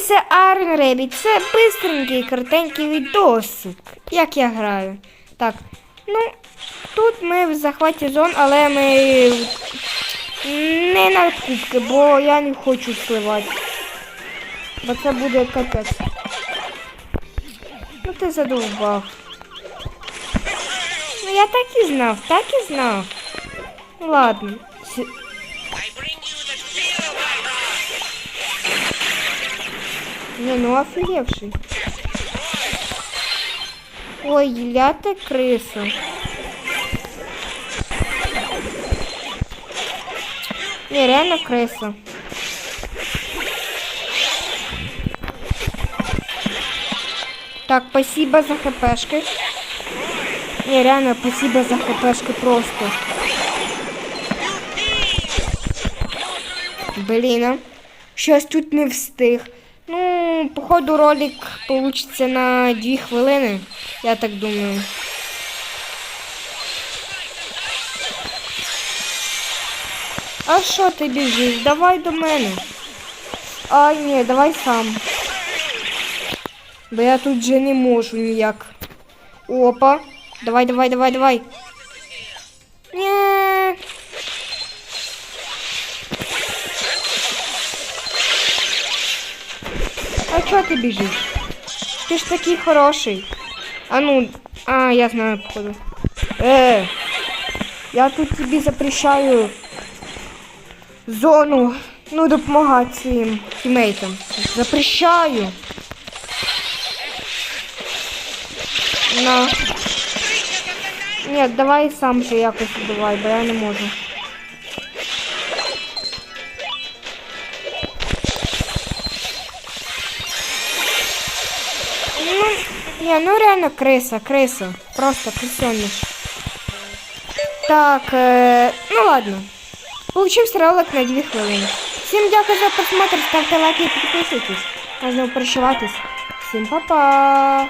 Це Iron Rabbit. Це бистренький, коротенький відосик. Як я граю. Так, ну, тут ми в захваті зон, але ми не на кубки, бо я не хочу сливати. Бо це буде капець. Ну ти задовбав. Ну я так і знав, так і знав. Ну, Ладно. Не, ну офигевший. Ой, ля ты крыса. Не, реально крыса. Так, спасибо за хпшки. Не, реально, спасибо за хпшки просто. Блін, а. щось тут не встиг. Ну, походу, ролик получиться на 2 хвилини, я так думаю. А що ти біжиш? Давай до мене. Ай, ні, давай сам. Бо я тут вже не можу ніяк. Опа. Давай, давай, давай, давай. Ні. А чого ти біжиш? Ти ж такий хороший. А ну, а, я знаю, походу. Е, я тут тобі запрещаю зону, ну, допомагати своїм тімейтам. Запрещаю. На. Ні, давай сам же якось давай, бо я не можу. Не, ну реально криса, криса. Просто крысеныш. Так, е, ну ладно. Получився ролик на 2 хвилини. Всім дякую за просмотр, ставте лайки і підписуйтесь. Можна прощаватись. Всім па-па!